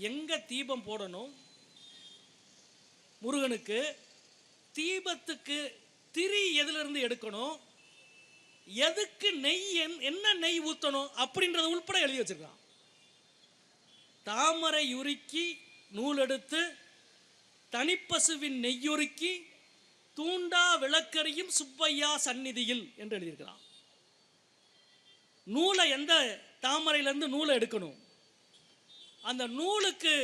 எங்கே தீபம் போடணும்? முருகனுக்கு தீபத்துக்கு திரி எதிலிருந்து எடுக்கணும்? எதுக்கு நெய் என்- என்ன நெய் ஊற்றணும் அப்படின்றத உள்பட எழுதி வச்சுருக்கான். தாமரை உருக்கி நூல் எடுத்து தனிப்பசுவின் நெய்யுருக்கி தூண்டா விளக்கரியும் சுப்பையா சந்நிதியில் என்று எழுதியிருக்கிறான். நூலை எந்த தாமரையிலேருந்து நூலை எடுக்கணும்? அந்த நூலுக்கு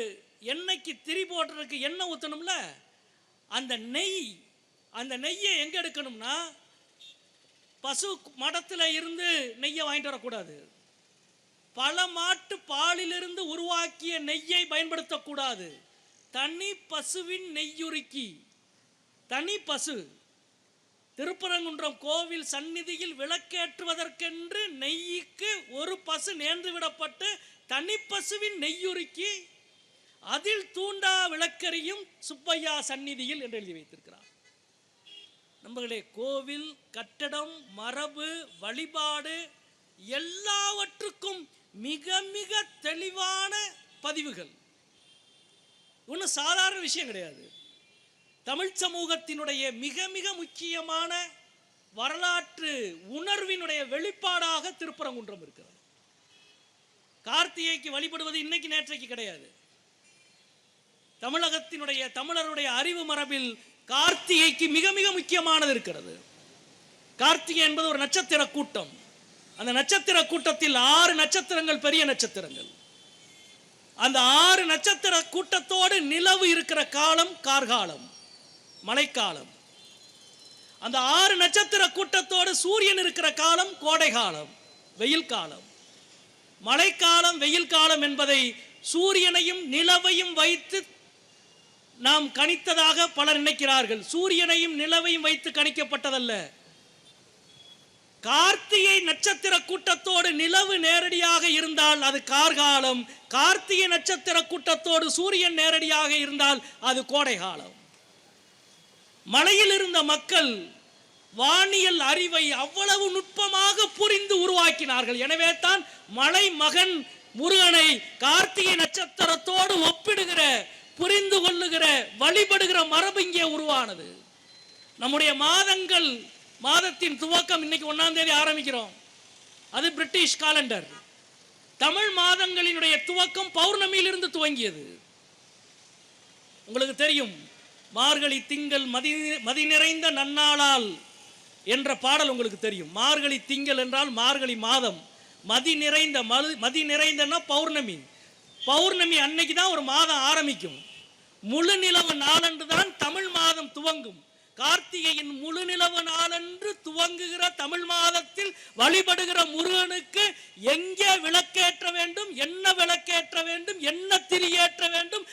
எண்ணெய்க்கு திரி போடுறதுக்கு எண்ணெய் ஊற்றணும்ல அந்த நெய் அந்த நெய்யை எங்கே எடுக்கணும்னா பசு மடத்தில் இருந்து நெய்யை வாங்கிட்டு வரக்கூடாது. பல மாட்டு பாலிலிருந்து உருவாக்கிய நெய்யை பயன்படுத்தக்கூடாது. தனி பசுவின் நெய்யுருக்கி தனி பசு திருப்பரங்குன்றம் கோவில் சந்நிதியில் விளக்கேற்றுவதற்கென்று நெய்யுக்கு ஒரு பசு நேர்ந்து விடப்பட்டு தனிப்பசுவின் நெய்யுருக்கி அதில் தூண்டா விளக்கரியும் சுப்பையா சந்நிதியில் என்று எழுதி வைத்திருக்கிறார். நம்மளே கோவில் கட்டடம் மரபு வழிபாடு எல்லாவற்றுக்கும் மிக மிக தெளிவான பதிவுகள். ஒன்றும் சாதாரண விஷயம் கிடையாது. தமிழ் சமூகத்தினுடைய மிக மிக முக்கியமான வரலாற்று உணர்வினுடைய வெளிப்பாடாக திருப்பரங்குன்றம் இருக்கிறது. கார்த்திகைக்கு வழிபடுவது இன்னைக்கு நேற்றைக்கு கிடையாது. தமிழகத்தினுடைய தமிழருடைய அறிவு மரபில் கார்த்திகைக்கு மிக மிக முக்கியமானது இருக்கிறது. கார்த்திகை என்பது ஒரு நட்சத்திர கூட்டம். அந்த நட்சத்திர கூட்டத்தில் ஆறு நட்சத்திரங்கள் பெரிய நட்சத்திரங்கள். அந்த ஆறு நட்சத்திர கூட்டத்தோடு நிலவு இருக்கிற காலம் கார்காலம் மழைக்காலம். அந்த ஆறு நட்சத்திர கூட்டத்தோடு சூரியன் இருக்கிற காலம் கோடை காலம் வெயில் காலம். மழைக்காலம் வெயில் காலம் என்பதை சூரியனையும் நிலவையும் வைத்து நாம் கணித்ததாக பலர் நினைக்கிறார்கள். சூரியனையும் நிலவையும் வைத்து கணிக்கப்பட்டதல்ல. கார்த்திகை நட்சத்திர கூட்டத்தோடு நிலவு நேரடியாக இருந்தால் அது கார்காலம். கார்த்திகை நட்சத்திர கூட்டத்தோடு சூரியன் நேரடியாக இருந்தால் அது கோடை காலம் மலையில் இருந்த மக்கள் வானியல் அறிவை அவ்வளவு நுட்பமாக புரிந்து உருவாக்கினார்கள். எனவே தான் மலை மகன் முருகனை கார்த்திகை நட்சத்திரத்தோடு ஒப்பிடுகிற புரிந்து கொள்ளுகிற வழிபடுகிற மரபு இங்கே உருவானது. நம்முடைய மாதங்கள் மாதத்தின் துவக்கம் இன்னைக்கு ஒன்னாம் தேதி ஆரம்பிக்கிறோம். அது பிரிட்டிஷ் காலண்டர் தமிழ் மாதங்களினுடைய துவக்கம் பௌர்ணமியிலிருந்து துவங்கியது. உங்களுக்கு தெரியும் மார்கழி திங்கள் மதி மதி நிறைந்த நன்னாளால் என்ற பாடல் உங்களுக்கு தெரியும். மார்கழி திங்கள் என்றால் மார்கழி மாதம். மதி நிறைந்த மது மதி நிறைந்தன்னா பௌர்ணமி. பௌர்ணமி அன்னைக்கு தான் ஒரு மாதம் ஆரம்பிக்கும். முழு நிலவு நாளன்று தான் தமிழ் மாதம் துவங்கும். கார்த்திகையின் முழு நிலவு நாளன்று துவங்குகிற தமிழ் மாதத்தில் வழிபடுகிற முருகனுக்கு எங்கே விளக்கேற்ற வேண்டும் என்ன விளக்கேற்ற வேண்டும் என்ன திரியேற்ற ஏற்ற வேண்டும்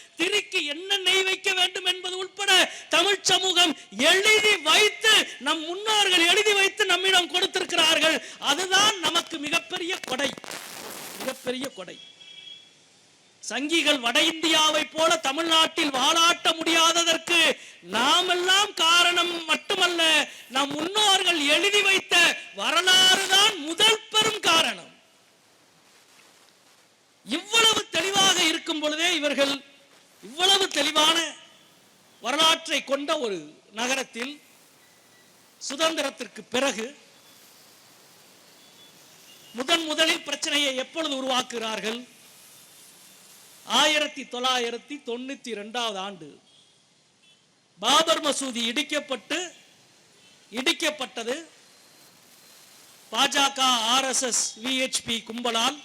திருச்சமூகம் சமூகம் எழுதி வைத்து நம் முன்னோர்கள் எழுதி வைத்து நம்மிடம் கொடுத்திருக்கிறார்கள். அதுதான் நமக்கு மிகப்பெரிய கொடை. மிகப்பெரிய கொடை. சங்கிகள் வட இந்தியாவை போல தமிழ்நாட்டில் வாழாட்ட முடியாததற்கு நாமெல்லாம் காரணம் மட்டுமல்ல நம் முன்னோர்கள் எழுதி வைத்த வரலாறு தான் முதல் பெரும் காரணம். இவ்வளவு தெளிவாக இருக்கும் பொழுதே இவர்கள் இவ்வளவு தெளிவான கொண்ட ஒரு நகரத்தில் சுதந்திரத்திற்கு பிறகு முதன் முதலில் பிரச்சனையை எப்பொழுது உருவாக்குகிறார்கள்? ஆயிரத்தி தொள்ளாயிரத்தி தொண்ணூத்தி ரெண்டாவது ஆண்டு. பாபர் மசூதி இடிக்கப்பட்டு இடிக்கப்பட்டது பாஜக ஆர்எஸ்எஸ் விஹெச்பி கும்பலால்.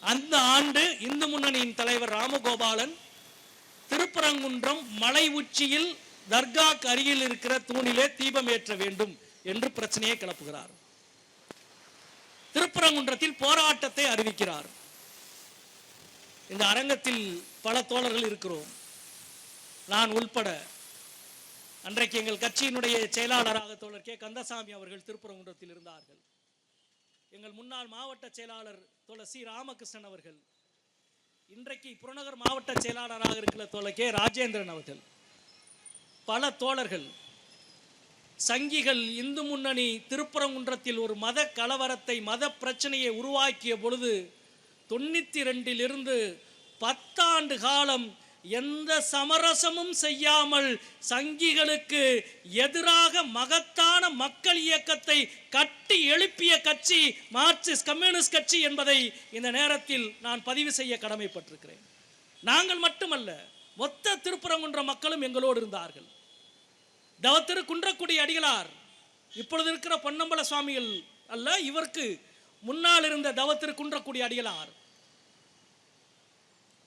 அந்த ஆண்டு இந்து முன்னணியின் தலைவர் ராமகோபாலன் திருப்பரங்குன்றம் மலை உச்சியில் தர்காக்கு அருகில் இருக்கிற தூணிலே தீபம் ஏற்ற வேண்டும் என்று பிரச்சனையை கிளப்புகிறார். திருப்பரங்குன்றத்தில் போராட்டத்தை அறிவிக்கிறார். இந்த அரங்கத்தில் பல தோழர்கள் இருக்கிறோம். நான் உள்பட அன்றைக்கு எங்கள் கட்சியினுடைய செயலாளராக தோழர் கே. கந்தசாமி அவர்கள் திருப்பரங்குன்றத்தில் இருந்தார்கள். எங்கள் முன்னாள் மாவட்ட செயலாளர் தோழர் சி. ராமகிருஷ்ணன் அவர்கள் இன்றைக்கு புறநகர் மாவட்ட செயலாளராக இருக்கிற தோழர் கே. ராஜேந்திரன் அவர்கள் பல தோழர்கள் சங்கிகள் இந்து முன்னணி திருப்பரங்குன்றத்தில் ஒரு மத கலவரத்தை மத பிரச்சனையை உருவாக்கிய பொழுது தொண்ணூத்தி ரெண்டிலிருந்து பத்தாண்டு காலம் எந்த சமரசமும் செய்யாமல் சங்கிகளுக்கு எதிராக மகத்தான மக்கள் இயக்கத்தை கட்டி எழுப்பிய கட்சி மார்க்சிஸ்ட் கம்யூனிஸ்ட் கட்சி என்பதை இந்த நேரத்தில் நான் பதிவு செய்ய கடமைப்பட்டிருக்கிறேன். நாங்கள் மட்டுமல்ல மொத்த திருப்புறங்குன்ற மக்களும் எங்களோடு இருந்தார்கள். தவத்திரு குன்றக்குடி அடிகளார் இப்பொழுது இருக்கிற பொன்னம்பல சுவாமிகள் அல்ல இவருக்கு முன்னால் இருந்த தவத்திரு குன்றக்குடி அடிகளார்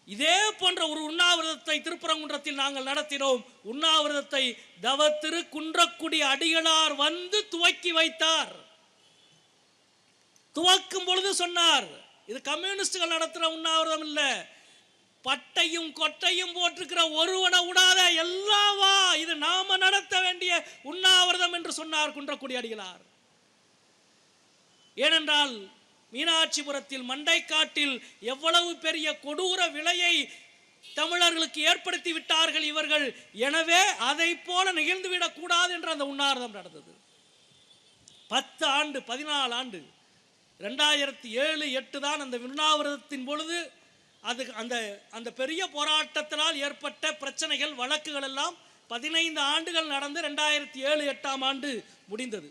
இதே போன்ற ஒரு உண்ணாவிரதத்தை திருப்பரங்குன்றத்தில் நாங்கள் நடத்தினோம். உண்ணாவிரதத்தை தவத்திரு குன்றக்குடி அடிகளார் வந்து துவக்கி வைத்தார். துவக்கும் பொழுது சொன்னார் இது கம்யூனிஸ்டுகள் நடத்துகிற உண்ணாவிரதம் இல்லை. பட்டையும் கொட்டையும் போட்டிருக்கிற ஒருவனை விடாத எல்லாவா வா இது நாம நடத்த வேண்டிய உண்ணாவிரதம் என்று சொன்னார் குன்றக்குடி அடிகளார். ஏனென்றால் மீனாட்சிபுரத்தில் மண்டைக்காட்டில் எவ்வளவு பெரிய கொடூர விலையை தமிழர்களுக்கு ஏற்படுத்தி விட்டார்கள் இவர்கள். எனவே அதை போல நிகழ்ந்துவிடக் கூடாது என்று அந்த உண்ணாவிரதம் நடந்தது. பத்து ஆண்டு பதினாலு ஆண்டு ரெண்டாயிரத்தி ஏழு எட்டு தான் அந்த உண்ணாவிரதத்தின் பொழுது அது அந்த அந்த பெரிய போராட்டத்தினால் ஏற்பட்ட பிரச்சனைகள் வழக்குகள் எல்லாம் பதினைந்து ஆண்டுகள் நடந்து ரெண்டாயிரத்தி ஏழு எட்டாம் ஆண்டு முடிந்தது.